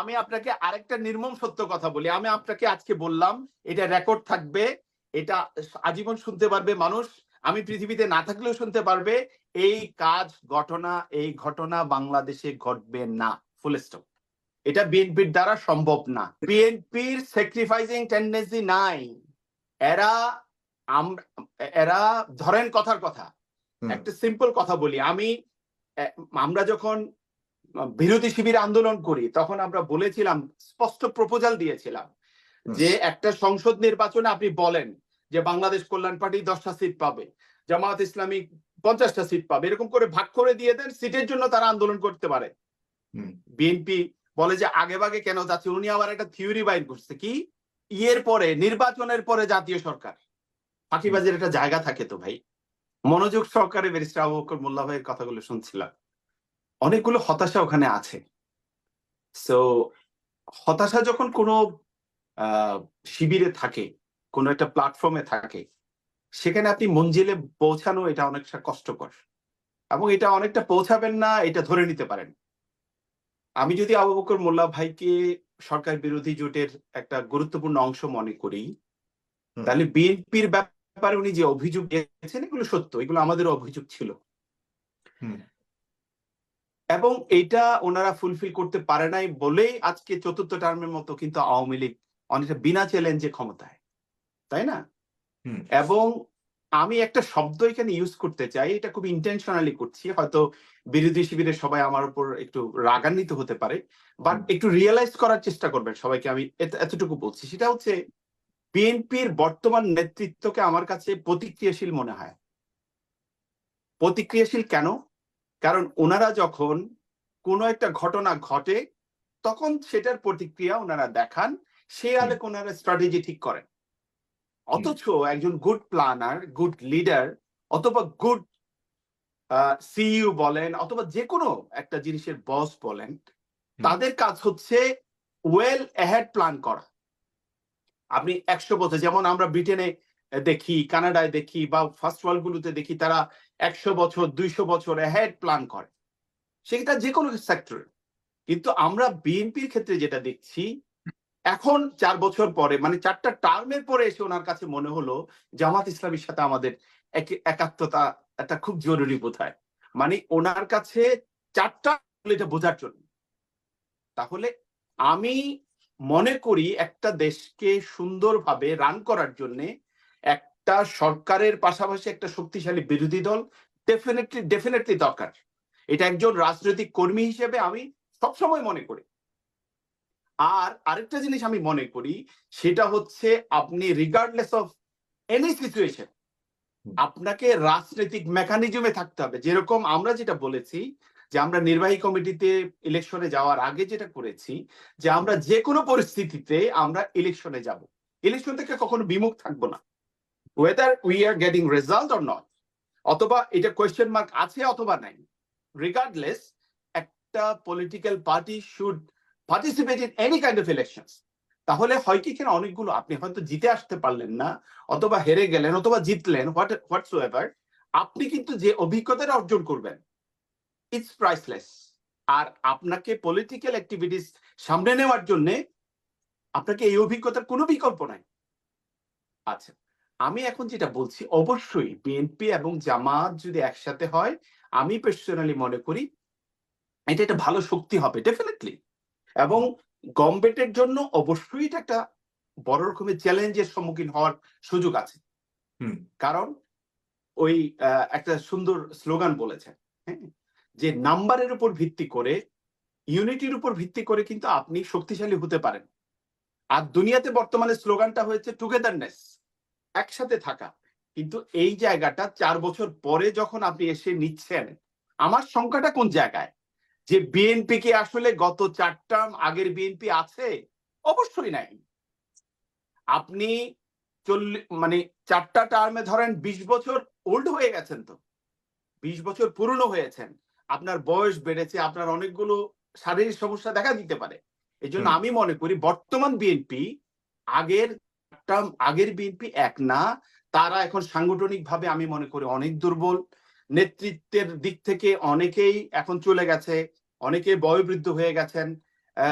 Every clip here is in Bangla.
আমি আপনাকে আরেকটা নির্মম সত্য কথা বলি। আমি আপনাকে আজকে বললাম এটা রেকর্ড থাকবে এটা আজীবন শুনতে পারবে মানুষ। আমি পৃথিবীতে না থাকলেও শুনতে পারবে এই কাজ ঘটনা এই ঘটনা বাংলাদেশে ঘটবে না। ফুল স্টপ এটা বিএনপির দ্বারা সম্ভব না। বিএনপির স্যাক্রিফাইসিং টেন্ডেন্সি নাই। এরা এরা ধরেন কথার কথা। একটা সিম্পল কথা বলি। আমি আমরা যখন বিরোধী শিবির আন্দোলন করি তখন আমরা বলেছিলাম স্পষ্ট প্রপোজাল দিয়েছিলাম যে একটা সংসদ নির্বাচনে আপনি বলেন যে বাংলাদেশ কল্যাণ পার্টি দশটা সিট পাবে জামাত ইসলামী পঞ্চাশটা সিট পাবে এরকম করে ভাগ করে দিয়ে দেন সিটের জন্য তারা আন্দোলন করতে পারে। বিএনপি বলে যে আগে ভাগে কেন যাচ্ছে উনি আবার একটা থিওরি বাইর করছে কি ইয়ের পরে নির্বাচনের পরে জাতীয় সরকার। ফাঁকিবাজের একটা জায়গা থাকে তো ভাই। মনোযোগ সহকারে ব্যারিস্টার আবু বকর মোল্লা ভাইয়ের কথাগুলো শুনছিলাম। অনেকগুলো হতাশা ওখানে আছে। সো হতাশা যখন কোনো শিবিরে থাকে কোনো একটা প্ল্যাটফর্মে থাকে সেখানে আপনি মঞ্জিলে পৌঁছানো এটা অনেকটা কষ্টকর। এবং এটা অনেকটা পৌঁছাবেন না এটা ধরে নিতে পারেন। আমি যদি আবু বকর মোল্লা ভাইকে সরকার বিরোধী জোটের একটা গুরুত্বপূর্ণ অংশ মনে করি তাহলে বিএনপির ব্যাপারে উনি যে অভিযোগ দিয়েছেন এগুলো সত্য এগুলো আমাদের অভিযোগ ছিল। এবং এটা ওনারা ফুলফিল করতে পারে নাই বলেই আজকে চতুর্থ টার্মের মতো কিন্তু আওয়ামী লীগ অনেকটা বিনা চ্যালেঞ্জে ক্ষমতায় তাই না? এবং আমি একটা শব্দ এখানে ইউজ করতে চাই এটা খুব ইন্টেনশনালি করছি হয়তো বিরোধী শিবিরের সবাই আমার উপর একটু রাগান্বিত হতে পারে বাট একটু রিয়েলাইজ করার চেষ্টা করবেন সবাইকে আমি এত- এতটুকু বলছি। সেটা হচ্ছে বিএনপির বর্তমান নেতৃত্বকে আমার কাছে প্রতিক্রিয়াশীল মনে হয়। প্রতিক্রিয়াশীল কেন? কারণ ওনারা যখন কোনো একটা ঘটনা ঘটে তখন সেটার প্রতিক্রিয়া ওনারা দেখান সে আলে ওনারা স্ট্র্যাটেজি ঠিক করেন। অথচ একজন গুড প্ল্যানার গুড লিডার অথবা গুড সিইও বলেন অথবা যে কোনো একটা জিনিসের বস বলেন তাদের কাজ হচ্ছে ওয়েল অ্যাহেড প্ল্যান করা। আপনি একশো বছর যেমন আমরা ব্রিটেনে দেখি কানাডায় দেখি বা ফার্স্ট ওয়ার্ল্ড গুলোতে দেখি তারা একশো বছর, দুইশো বছর হেড প্ল্যান করে। সেটা যে কোনো সেক্টরে কিন্তু আমরা বিএনপির ক্ষেত্রে যেটা দেখছি, এখন চার বছর পরে মানে চারটা টার্মের পরে এসে ওনার কাছে মনে হলো জামাত ইসলামের সাথে আমাদের এক- একাত্মতা একটা খুব জরুরি বোধ হয়। মানে ওনার কাছে চারটা এটা বোঝার জন্য। তাহলে আমি মনে করি একটা দেশকে সুন্দরভাবে রান করার জন্য একটা সরকারের পাশাপাশি একটা শক্তিশালী বিরোধী দল ডেফিনেটলি ডেফিনেটলি দরকার। এটা একজন রাজনৈতিক কর্মী হিসেবে আমি সবসময় মনে করি। আর আরেকটা জিনিস আমি মনে করি সেটা হচ্ছে আপনি রিগার্ডলেস অফ এনি সিচুয়েশন আপনাকে রাজনৈতিক মেকানিজমে থাকতে হবে। যেরকম আমরা যেটা বলেছি যে আমরা নির্বাহী কমিটিতে ইলেকশনে যাওয়ার আগে যেটা করেছি যে আমরা যে কোনো পরিস্থিতিতে আমরা ইলেকশনে যাব। ইলেকশন থেকে কখনো বিমুখ থাকব না। Whether we are getting result or not অথবা এটা কোয়েশ্চেন মার্ক আছে অথবা নাই রিগার্ডলেস একটা political party should participate in any kind of election তাহলে হয় কি কিনা অনেকগুলো, আপনি হয়তো জিতে আসতে পারলেন না, অথবা হেরে গেলেন, অথবা জিতলেন হোয়াট হোয়াটস এভার আপনি কিন্তু যে অভিজ্ঞতাটা অর্জন করবেন ইটস প্রাইসলেস আর আপনাকে পলিটিক্যাল অ্যাক্টিভিটিস সামনে নেওয়ার জন্য আপনাকে এই অভিজ্ঞতার কোনো বিকল্প নাই। আচ্ছা আমি এখন যেটা বলছি অবশ্যই বিএনপি এবং জামাত যদি একসাথে হয় আমি পার্সোনালি মনে করি এটা একটা ভালো শক্তি হবে ডেফিনেটলি এবং গভর্নমেন্টের জন্য অবশ্যই এটা একটা বড় রকমের চ্যালেঞ্জের সম্মুখীন হওয়ার সুযোগ আছে। হুম। কারণ ওই একটা সুন্দর স্লোগান বলেছেন হ্যাঁ? যে নাম্বারের উপর ভিত্তি করে ইউনিটির উপর ভিত্তি করে কিন্তু আপনি শক্তিশালী হতে পারেন। আর দুনিয়াতে বর্তমানে স্লোগানটা হয়েছে টুগেদারনেস একসাথে থাকা। কিন্তু এই জায়গাটা চার বছর পরে যখন আপনি এসে নিচ্ছেন আমার সংখ্যাটা কোন জায়গায়? যে বিএনপি কি আসলে গত চার টার্ম আগের বিএনপি আছে? অবশ্যই নাই। আপনি চল্লিশ মানে চারটা টার্মে ধরেন বিশ বছর ওল্ড হয়ে গেছেন তো। বিশ বছর পুরনো হয়েছেন। আপনার বয়স বেড়েছে আপনার অনেকগুলো শারীরিক সমস্যা দেখা দিতে পারে। এই জন্য আমি মনে করি বর্তমান বিএনপি আগের টার্ম আগের বিএনপি এক না তারা এখন সাংগঠনিক ভাবে আমি মনে করি অনেক দুর্বল। নেতৃত্বের দিক থেকে অনেকেই এখন চলে গেছে অনেকে বয়োবৃদ্ধ হয়ে গেছেন।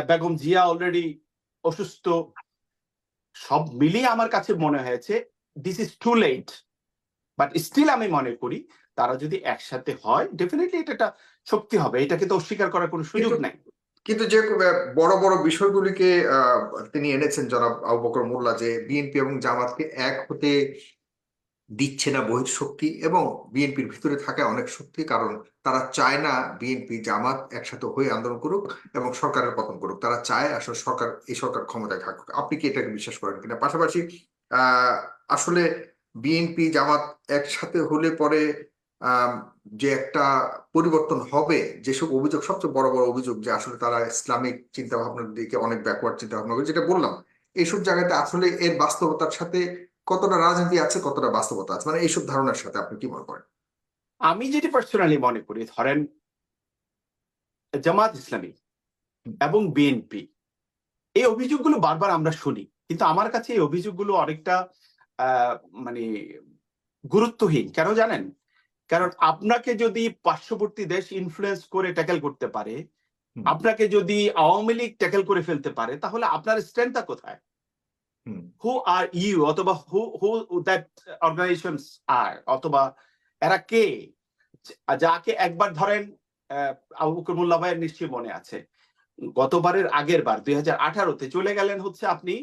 বেগম জিয়া অলরেডি অসুস্থ। সব মিলিয়ে আমার কাছে মনে হয়েছে this is too late but still আমি মনে করি তারা যদি একসাথে হয় ডেফিনেটলি এটা একটা শক্তি হবে। এটাকে তো অস্বীকার করার কোনো সুযোগ নাই। কিন্তু যে বড় বড় বিষয়গুলিকে তিনি এনেছেন জনাব আবু বকর মোল্লা যে বিএনপি এবং জামাতকে এক হতে দিচ্ছে না বহিঃশক্তি এবং বিএনপির ভিতরে থাকা অনেক শক্তি, কারণ তারা চায় না বিএনপি জামাত একসাথে হয়ে আন্দোলন করুক এবং সরকারের পতন করুক। তারা চায় আসলে সরকার, এই সরকার ক্ষমতায় থাকুক। আপনি কি এটাকে বিশ্বাস করেন কিনা? পাশাপাশি আসলে বিএনপি জামাত একসাথে হলে পরে যে একটা পরিবর্তন হবে যেসব অভিযোগ সবচেয়ে বড় বড় অভিযোগ যে আসলে তারা ইসলামিক চিন্তা ভাবনার দিকে অনেক ব্যাকওয়ার্ড চিন্তা ভাবনা করে যেটা বললাম এইসব জায়গাতে আসলে এর বাস্তবতার সাথে কতটা রাজনীতি আছে কতটা বাস্তবতা আছে মানে এইসব ধারণার সাথে আপনি কি মনে করেন? আমি যেটি পার্সোনালি মনে করি ধরেন জামাত ইসলামী এবং বিএনপি এই অভিযোগগুলো বারবার আমরা শুনি কিন্তু আমার কাছে এই অভিযোগগুলো অনেকটা আহ, মানে গুরুত্বহীন কেন জানেন? কারণ আপনাকে যদি পার্শ্ববর্তী দেশ ইনফ্লুয়েন্স করে ট্যাকেল করতে পারে আপনাকে যদি আওয়ামী লীগ ট্যাকেল করে ফেলতে পারে তাহলে আপনার স্ট্রেংথটা কোথায়? হু আর ইউ অথবা হু হু দ্যাট অর্গানাইজেশন আর অথবা এরা কে? যাকে একবার ধরেন আবু বকর মোল্লা ভাইয়ের নিশ্চয়ই মনে আছে। গতবারের আগের বার দুই হাজার আঠারোতে চলে গেলেন হচ্ছে আপনি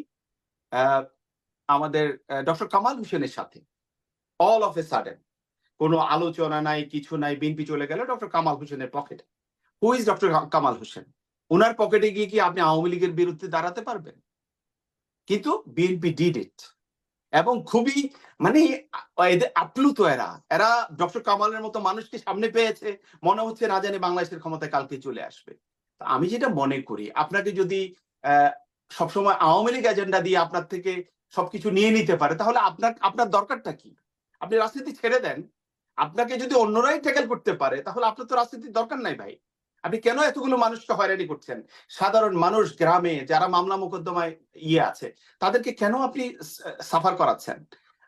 আহ, আমাদের ডক্টর কামাল হোসেনের সাথে। অল অফ এ সাডেন কোনো আলোচনা নাই, কিছু নাই, বিএনপি চলে গেল ডক্টর কামাল হোসেনের পকেটে। Who is doctor Kamal Hossain? ওনার পকেটে গিয়ে কি আপনি আওয়ামী লীগের বিরুদ্ধে দাঁড়াতে পারবেন? কিন্তু বিএনপি ডিড ইট এবং খুবই মানে এদের আপ্লুত এরা। এরা ডক্টর কামালের মতো মানুষকে সামনে পেয়েছে। মনে হচ্ছে না জানি বাংলাদেশের ক্ষমতায় কালকে চলে আসবে। আমি যেটা মনে করি, আপনাকে যদি সবসময় আওয়ামী লীগ এজেন্ডা দিয়ে আপনার থেকে সবকিছু নিয়ে নিতে পারে, তাহলে আপনার আপনার দরকারটা কি? আপনি রাজনীতি ছেড়ে দেন। আপনাকে যদি অন্যরাই ট্যাকেল করতে পারে, তাহলে আপনার তো রাজনীতির দরকার নাই ভাই। আপনি কেন এতগুলো মানুষকে হয়রানি করছেন? সাধারণ মানুষ গ্রামে যারা মামলা মোকদ্দমায় ইয়ে আছে, তাদেরকে কেন আপনি সাফার করাচ্ছেন?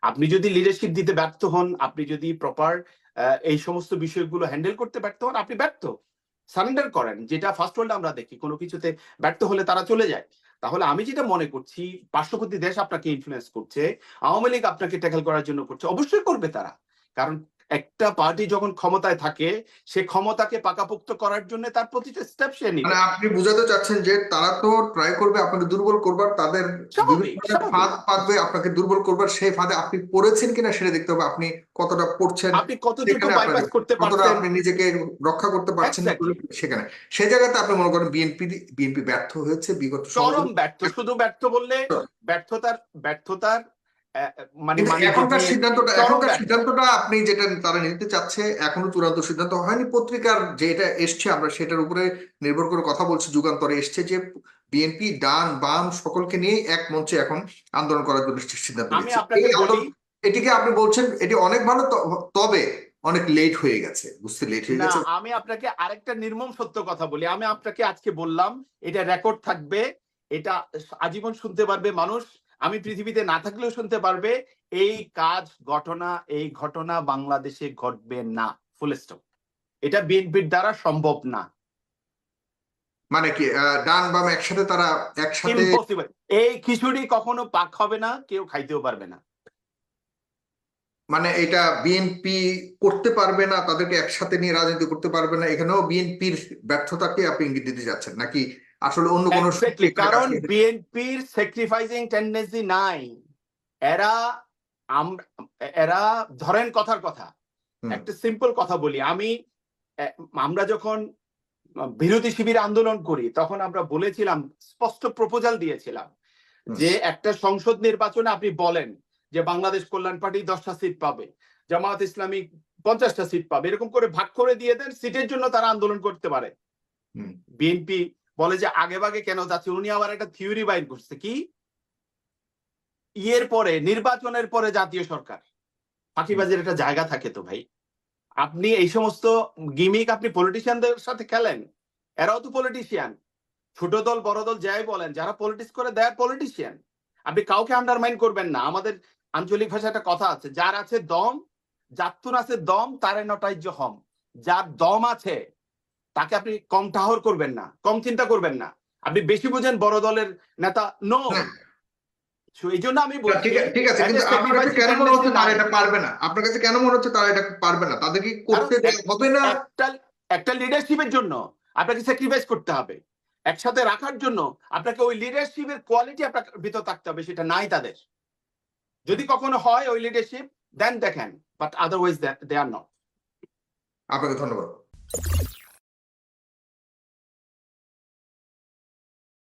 আপনি যদি লিডারশিপ দিতে ব্যর্থ হন, আপনি যদি প্রপার এই সমস্ত বিষয়গুলো হ্যান্ডেল করতে ব্যর্থ হন, আপনি ব্যর্থ। সারেন্ডার করেন, যেটা ফার্স্ট ওয়ার্ল্ড আমরা দেখি, কোনো কিছুতে ব্যর্থ হলে তারা চলে যায়। তাহলে আমি যেটা মনে করছি, পার্শ্ববর্তী দেশ আপনাকে ইনফ্লুয়েন্স করছে, আওয়ামী লীগ আপনাকে ট্যাকেল করার জন্য করছে, অবশ্যই করবে তারা। কারণ একটা পার্টি যখন ক্ষমতায় থাকে সে ক্ষমতাকে পাকাপোক্ত করার জন্য তার প্রতিটা স্টেপ সে নিবে। মানে আপনি বুঝাতে চাচ্ছেন যে তারা তো ট্রাই করবে আপনাকে দুর্বল করবার তাদের। ফাঁদ পাতবে আপনাকে দুর্বল করবার সেই ফাঁদে আপনি পড়েছেন কিনা সেটা দেখতে হবে আপনি কতটা পড়ছেন আপনি কতটুকু বাইপাস করতে পারছেন? আপনি নিজেকে রক্ষা করতে পারছেন সেখানে। সেই জায়গাতে আপনি মনে করেন বিএনপি বিএনপি ব্যর্থ হয়েছে বিগত চরম ব্যর্থ শুধু ব্যর্থ বললে ব্যর্থতার ব্যর্থতার মানে মানে এখনকার সিদ্ধান্তটা এখনকার সিদ্ধান্তটা আপনি যেটা তারা নিতে চাচ্ছে এখনও চূড়ান্ত সিদ্ধান্ত হয়নি। পত্রিকার যেটা এসছে আমরা সেটার উপরে নির্ভর করে কথা বলছি যুগান্তরে এসছে যে বিএনপি ডান বাম সকলকে নিয়ে এক মঞ্চে এখন আন্দোলন করার জন্য সিদ্ধান্ত এটিকে আপনি বলছেন এটি অনেক ভালো তবে অনেক লেট হয়ে গেছে। বুঝতে লেট হয়ে গেছে। আমি আপনাকে আরেকটা নির্মম সত্য কথা বলি। আমি আপনাকে আজকে বললাম এটা রেকর্ড থাকবে এটা আজীবন শুনতে পারবে মানুষ। আমি পৃথিবীতে না থাকলেও শুনতে পারবে এই কাজ ঘটনা এই ঘটনা বাংলাদেশে ঘটবে না। ফুল স্টপ এটা বিএনপির দ্বারা সম্ভব না। মানে কি ডান বাম একসাথে তারা একসাথে এই খিচুড়ি কখনো পাক হবে না কেউ খাইতেও পারবে না। মানে এটা বিএনপি করতে পারবে না তাদেরকে একসাথে নিয়ে রাজনীতি করতে পারবে না এখানেও বিএনপির ব্যর্থতাকে আপনি ইঙ্গিত দিতে যাচ্ছেন নাকি আসলে অন্য কোনো কারণ বিএনপির স্যাক্রিফাইসিং টেন্ডেন্সি নাই। এরা এরা ধরেন কথার কথা। একটা সিম্পল কথা বলি। আমি আমরা যখন বিরোধী শিবির আন্দোলন করি তখন আমরা বলেছিলাম স্পষ্ট প্রপোজাল দিয়েছিলাম যে একটা সংসদ নির্বাচনে আপনি বলেন যে বাংলাদেশ কল্যাণ পার্টি দশটা সিট পাবে জামাত ইসলামী পঞ্চাশটা সিট পাবে। এরকম করে ভাগ করে দিয়ে দেন সিটের জন্য তারা আন্দোলন করতে পারে। বিএনপি বলে যে আগে ভাগে কেন যাচ্ছে? উনি আবার একটা থিওরি বাইর করছে কি? ইয়ের পরে, নির্বাচনের পরে জাতীয় সরকার। ফাঁকিবাজের একটা জায়গা থাকে তো ভাই। আপনি এই সমস্ত গিমিক আপনি পলিটিশিয়ানদের সাথে খেলেন। এরাও তো পলিটিশিয়ান ছোট দল, বড় দল যাই বলেন, যারা পলিটিক্স করে দেয় পলিটিশিয়ান আপনি কাউকে আন্ডারমাইন করবেন না। আমাদের আঞ্চলিক ভাষায় একটা কথা আছে, যার আছে দম যাত্তুন আছে দম, তারে নটাইজ্য হম। যার দম আছে তাকে আপনি কম টাহর করবেন না কম চিন্তা করবেন না। আপনি বেশি বোঝেন বড় দলের নেতা? নো। এই জন্য আমি ঠিক আছে- কিন্তু আপনার কাছে কেন মনে হচ্ছে তারা এটা পারবে না? আপনার কাছে কেন মনে হচ্ছে তারা এটা পারবে না? তাদের কি করতে হবে না? একটা একটা লিডারশিপের জন্য আপনাকে স্যাক্রিফাইস করতে হবে। একসাথে রাখার জন্য আপনাকে ওই লিডারশিপের কোয়ালিটি আপনার ভিতর থাকতে হবে সেটা নাই তাদের। যদি কখনো হয় ওই লিডারশিপ দেন দেখেন but otherwise they are not আপনাকে ধন্যবাদ।